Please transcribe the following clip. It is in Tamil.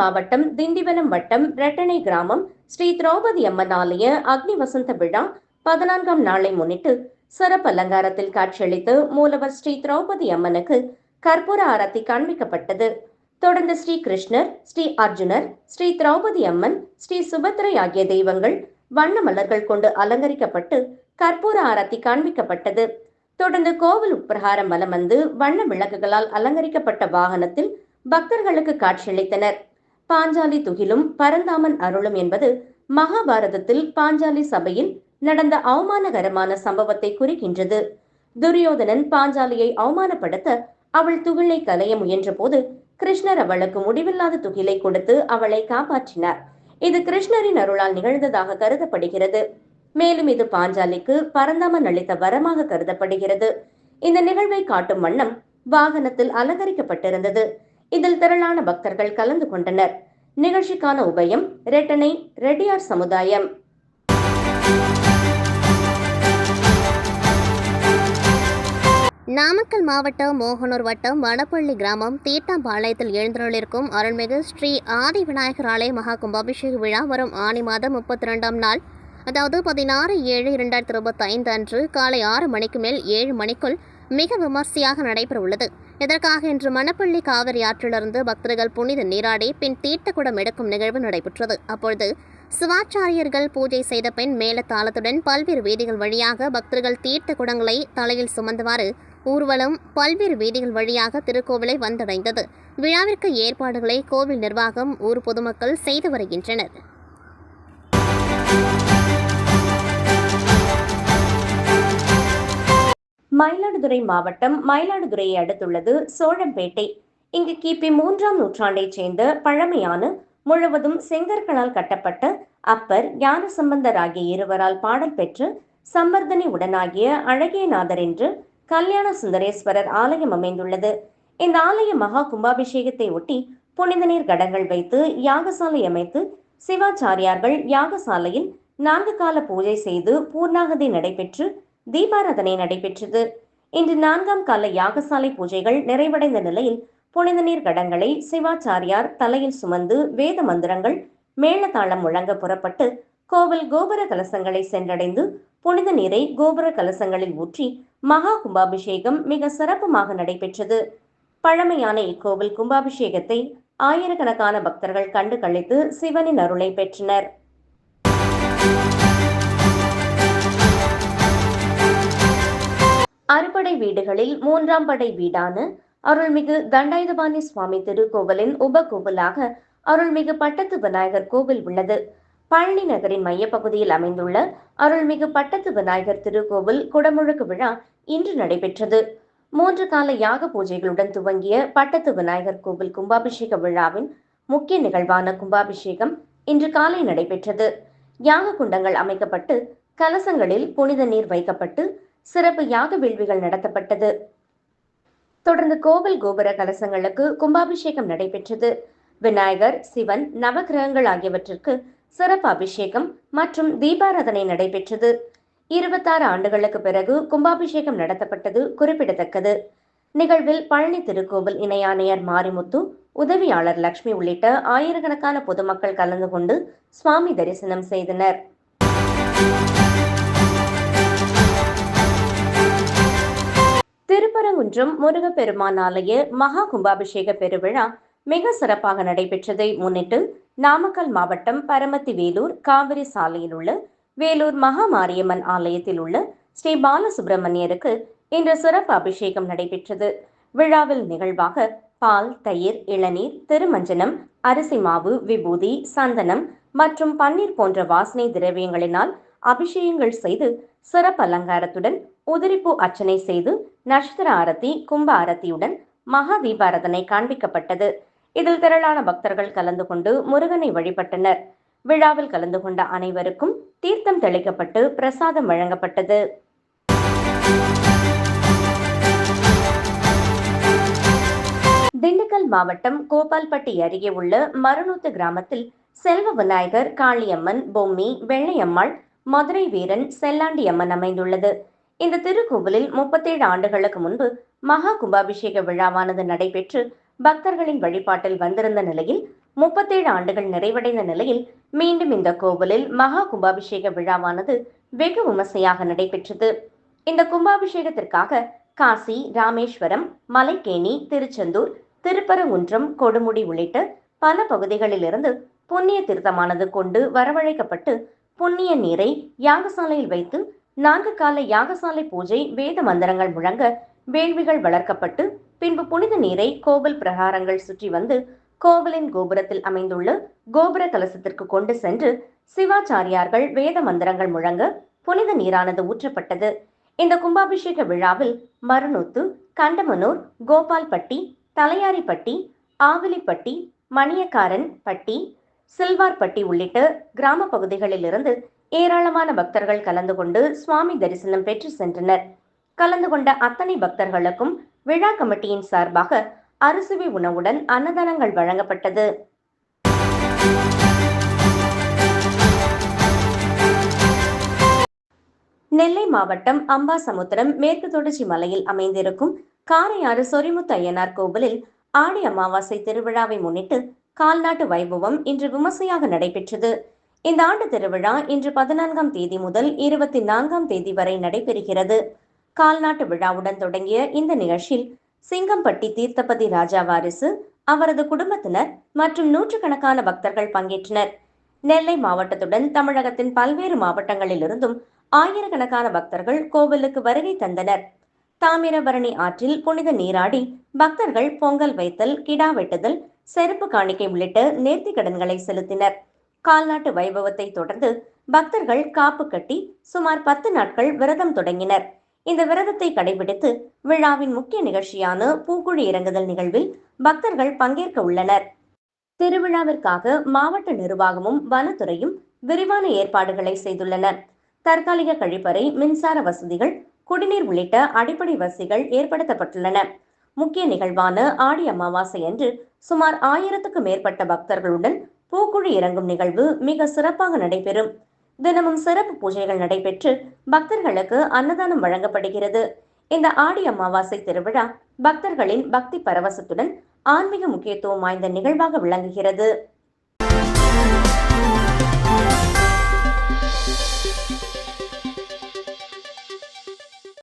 மாவட்டம் திண்டிவனம் வட்டம் ரெட்டனை கிராமம் ஸ்ரீ திரௌபதி அம்மன் ஆலய அக்னி வசந்த விழா பதினான்காம் நாளை முன்னிட்டு சிறப்பு அலங்காரத்தில் காட்சியளித்து மூலவர் ஸ்ரீ திரௌபதி அம்மனுக்கு கற்பூர ஆரத்தி காண்பிக்கப்பட்டது. தொடர்ந்து ஸ்ரீ கிருஷ்ணர் ஸ்ரீ அர்ஜுனர் ஸ்ரீ திரௌபதி அம்மன் ஸ்ரீ சுபத்ரை ஆகிய தெய்வங்கள் வண்ண மலர்கள் கொண்டு அலங்கரிக்கப்பட்டு கற்பூர ஆரத்தி காண்பிக்கப்பட்டது. தொடர்ந்து கோவில் உட்பிரகாரம் வலம் வந்து வண்ண விளக்குகளால் அலங்கரிக்கப்பட்ட வாகனத்தில் பக்தர்களுக்கு காட்சியளித்தனர். பாஞ்சாலி துகிலும் பரந்தாமன் அருளும் என்பது மகாபாரதத்தில் பாஞ்சாலி சபையில் நடந்த அவமானகரமான சம்பவத்தை குறிக்கின்றது. துரியோதனன் பாஞ்சாலியை அவமானப்படுத்த அவள் துகிலை கலைய முயன்றபோது கிருஷ்ணர் அவளுக்கு முடிவில்லாத துகிலை கொடுத்து அவளை காப்பாற்றினார். இது கிருஷ்ணரின் அருளால் நிகழ்ந்ததாக கருதப்படுகிறது. மேலும் இது பாஞ்சாலிக்கு பரந்தாமன் அளித்த வரமாக கருதப்படுகிறது. இந்த நிகழ்வை காட்டும் வண்ணம் வாகனத்தில் அலங்கரிக்கப்பட்டிருந்தது. இதில் திரளான பக்தர்கள் கலந்து கொண்டனர். நிகழ்ச்சிக்கான உபயம் ரெட்டனை ரெட்டியார் சமுதாயம். நாமக்கல் மாவட்டம் மோகனூர் வட்டம் வனப்பள்ளி கிராமம் தீட்டாம்பாளையத்தில் எழுந்தருளிருக்கும் அருள்மிகு ஸ்ரீ ஆதி விநாயகர் ஆலய மகா கும்பாபிஷேக விழா வரும் ஆணி மாதம் முப்பத்தி ரெண்டாம் நாள். அதாவது பதினாறு ஏழு இரண்டாயிரத்தி இருபத்தி ஐந்து அன்று காலை ஆறு மணிக்கு மேல் ஏழு மணிக்குள் மிக விமர்சையாக நடைபெற உள்ளது இதற்காக இன்று மணப்பள்ளி காவிரி ஆற்றிலிருந்து பக்தர்கள் புனித நீராடி பின் தீர்த்தக்குடம் எடுக்கும் நிகழ்வு நடைபெற்றது. அப்பொழுது சிவாச்சாரியர்கள் பூஜை செய்த பின் மேலத்தாளத்துடன் பல்வேறு வீதிகள் வழியாக பக்தர்கள் தீர்த்த குடங்களை தலையில் சுமந்தவாறு ஊர்வலம் பல்வேறு வீதிகள் வழியாக திருக்கோவிலை வந்தடைந்தது. விழாவிற்கு ஏற்பாடுகளை கோவில் நிர்வாகம் ஊர் பொதுமக்கள் செய்து வருகின்றனர். மயிலாடுதுறை மாவட்டம் மயிலாடுதுறையை அடுத்துள்ளது சோழம்பேட்டை. இங்கு கிபி மூன்றாம் நூற்றாண்டைச் சேர்ந்த பழமையான முழுவதும் செங்கற்களால் கட்டப்பட்ட அப்பர் ஞானசம்பந்தர் ஆகிய இருவரால் பாடல் பெற்று சம்பர்தனை உடனாகிய அழகியநாதர் என்று கல்யாண சுந்தரேஸ்வரர் ஆலயம் அமைந்துள்ளது. இந்த ஆலய மகா கும்பாபிஷேகத்தை ஒட்டி புனித நீர் கடங்கள் வைத்து யாகசாலை அமைத்து சிவாச்சாரியார்கள் யாகசாலையில் நான்கு கால பூஜை செய்து பூர்ணாகதி நடைபெற்று தீபாராதனை நடைபெற்றது. இன்று நான்காம் கால யாகசாலை பூஜைகள் நிறைவடைந்த நிலையில் புனித நீர் கடங்களை சிவாச்சாரியார் தலையில் சுமந்து வேத மந்திரங்கள் மேளதாளம் முழங்க புறப்பட்டு கோவில் கோபுர கலசங்களை சென்றடைந்து புனித நீரை கோபுர கலசங்களில் ஊற்றி மகா கும்பாபிஷேகம் மிக சிறப்புமாக நடைபெற்றது. பழமையான இக்கோவில் கும்பாபிஷேகத்தை ஆயிரக்கணக்கான பக்தர்கள் கண்டு கழித்து சிவனின் அருளை பெற்றனர். அறுபடை வீடுகளில் மூன்றாம் படை வீடான அருள்மிகு தண்டாயுதபாணி சுவாமி திருக்கோவிலின் உபகோவிலாக அருள்மிகு பட்டத்து விநாயகர் கோவில் உள்ளது. பழனி நகரின் மையப்பகுதியில் அமைந்துள்ள அருள்மிகு பட்டத்து விநாயகர் திருக்கோவில் குடமுழுக்கு விழா இன்று நடைபெற்றது. மூன்று கால யாக பூஜைகளுடன் துவங்கிய பட்டத்து விநாயகர் கோவில் கும்பாபிஷேக விழாவின் முக்கிய நிகழ்வான கும்பாபிஷேகம் இன்று காலை நடைபெற்றது. யாக குண்டங்கள் அமைக்கப்பட்டு கலசங்களில் புனித நீர் வைக்கப்பட்டு சிறப்பு யாக வேள்விகள் நடத்தப்பட்டது. தொடர்ந்து கோவில் கோபுர கலசங்களுக்கு கும்பாபிஷேகம் நடைபெற்றது. விநாயகர் சிவன் நவகிரகங்கள் ஆகியவற்றிற்கு சிறப்பு அபிஷேகம் மற்றும் தீபாராதனை நடைபெற்றது. இருபத்தாறு ஆண்டுகளுக்கு பிறகு கும்பாபிஷேகம் நடத்தப்பட்டது குறிப்பிடத்தக்கது. நிகழ்வில் பழனி திருக்கோவில் இணை ஆணையர் மாரிமுத்து உதவியாளர் லட்சுமி உள்ளிட்ட ஆயிரக்கணக்கான பொதுமக்கள் கலந்து கொண்டு சுவாமி தரிசனம் செய்தனர். திருப்பரங்குன்றம் முருகப்பெருமான் ஆலய மகா கும்பாபிஷேக பெருவிழா மிக சிறப்பாக நடைபெற்றதை முன்னிட்டு நாமக்கல் மாவட்டம் பரமத்தி வேலூர் காவிரி சாலையில் உள்ள வேலூர் மகா மாரியம்மன் ஆலயத்தில் உள்ள ஸ்ரீ பாலசுப்பிரமணியருக்கு இன்று சிறப்பு அபிஷேகம் நடைபெற்றது. விழாவில் நிகழ்வாக பால் தயிர் இளநீர் திருமஞ்சனம் அரிசி மாவு விபூதி சந்தனம் மற்றும் பன்னீர் போன்ற வாசனை திரவியங்களினால் அபிஷேகங்கள் செய்து சிறப்பு அலங்காரத்துடன் உதிரிப்பூ அர்ச்சனை செய்து நட்சத்திர ஆரத்தி கும்ப ஆரத்தியுடன் மகா தீபாரதனை காண்பிக்கப்பட்டது. இதில் திரளான பக்தர்கள் கலந்து கொண்டு முருகனை வழிபட்டனர். விழாவில் கலந்து கொண்ட அனைவருக்கும் தீர்த்தம் தெளிக்கப்பட்டு பிரசாதம் வழங்கப்பட்டது. திண்டுக்கல் மாவட்டம் கோபால்பட்டி அருகே உள்ள மருநூத்து கிராமத்தில் செல்வ விநாயகர் காளியம்மன் பொம்மி வெள்ளையம்மாள் மதுரை வீரன் செல்லாண்டி அம்மன் அமைந்துள்ளது. இந்த திருக்கோவிலில் முப்பத்தேழு ஆண்டுகளுக்கு முன்பு மகா கும்பாபிஷேக விழாவானது நடைபெற்று பக்தர்களின் வழிபாட்டில் வந்திருந்த நிலையில் முப்பத்தேழு ஆண்டுகள் நிறைவடைந்த நிலையில் மீண்டும் இந்த கோவிலில் மகா கும்பாபிஷேக விழாவானது வெகு விமர்சையாக நடைபெற்றது. இந்த கும்பாபிஷேகத்திற்காக காசி ராமேஸ்வரம் மலைக்கேணி திருச்செந்தூர் திருப்பரங்குன்றம் கொடுமுடி உள்ளிட்ட பல பகுதிகளிலிருந்து புண்ணிய தீர்த்தமானது கொண்டு வரவழைக்கப்பட்டு புண்ணிய நீரை யாகசாலையில் வைத்து நான்கு கால யாகசாலை பூஜை வேத மந்திரங்கள் முழங்க வேள்விகள் வளர்க்கப்பட்டு பின்பு புனித நீரை கோவில் பிரகாரங்கள் சுற்றி வந்து கோவிலின் கோபுரத்தில் அமைந்துள்ள கோபுர கலசத்திற்கு கொண்டு சென்று சிவாச்சாரியார்கள் வேத மந்திரங்கள் முழங்க புனித நீரானது ஊற்றப்பட்டது. இந்த கும்பாபிஷேக விழாவில் மருநூத்து கண்டமனூர் கோபால்பட்டி தலையாரிப்பட்டி ஆவிலிப்பட்டி மணியக்காரன் பட்டி சில்வார்பட்டி உள்ளிட்ட கிராம பகுதிகளிலிருந்து ஏராளமான பக்தர்கள் கலந்து கொண்டு சுவாமி தரிசனம் பெற்று சென்றனர். கலந்து கொண்ட அத்தனை பக்தர்களுக்கும் விழா கமிட்டியின் சார்பாக அறுசுவை உணவுடன் அன்னதானங்கள் வழங்கப்பட்டது. நெல்லை மாவட்டம் அம்பாசமுத்திரம் மேற்கு தொடர்ச்சி மலையில் அமைந்திருக்கும் காரையாறு சொரிமுத்து ஐயனார் கோவிலில் ஆடி அமாவாசை திருவிழாவை முன்னிட்டு கால்நாட்டு வைபவம் இன்று விமர்சையாக நடைபெற்றது. இந்த ஆண்டு திருவிழா இன்று பதினான்காம் தேதி முதல் இருபத்தி நான்காம் தேதி வரை நடைபெறுகிறது. கால்நாட்டு விழாவுடன் தொடங்கிய இந்த நிகழ்ச்சியில் சிங்கம்பட்டி தீர்த்தபதி ராஜா வாரிசு அவரது குடும்பத்தினர் மற்றும் நூற்றுக்கணக்கான பக்தர்கள் பங்கேற்றனர். நெல்லை மாவட்டத்துடன் தமிழகத்தின் பல்வேறு மாவட்டங்களிலிருந்தும் ஆயிரக்கணக்கான பக்தர்கள் கோவிலுக்கு வருகை தந்தனர். தாமிரபரணி ஆற்றில் புனித நீராடி பக்தர்கள் பொங்கல் வைத்தல் கிடா வெட்டுதல் செருப்பு காணிக்கை உள்ளிட்ட நேர்த்திக் கடன்களை செலுத்தினர். கால்நாட்டு வைபவத்தை தொடர்ந்து பக்தர்கள் காப்பு கட்டி சுமார் பத்து நாட்கள் விரதம் தொடங்கினர். இந்த விரதத்தை கடைபிடித்து விழாவின் முக்கிய நிகழ்ச்சியான பூக்குழி இறங்குதல் நிகழ்வில் பக்தர்கள் பங்கேற்க உள்ளனர். திருவிழாவிற்காக மாவட்ட நிர்வாகமும் வனத்துறையும் விரிவான ஏற்பாடுகளை செய்துள்ளனர் தற்காலிக கழிப்பறை மின்சார வசதிகள் குடிநீர் உள்ளிட்ட அடிப்படை வசதிகள் ஏற்படுத்தப்பட்டுள்ளன. முக்கிய நிகழ்வான ஆடி அமாவாசை அன்று சுமார் ஆயிரத்துக்கும் மேற்பட்ட பக்தர்களுடன் பூக்குழி இறங்கும் நிகழ்வு மிக சிறப்பாக நடைபெறும். தினமும் சிறப்பு பூஜைகள் நடைபெற்று பக்தர்களுக்கு அன்னதானம் வழங்கப்படுகிறது. இந்த ஆடி அமாவாசை திருவிழா பக்தர்களின் பக்தி பரவசத்துடன் ஆன்மீக முக்கியத்துவம் வாய்ந்த நிகழ்வாக விளங்குகிறது.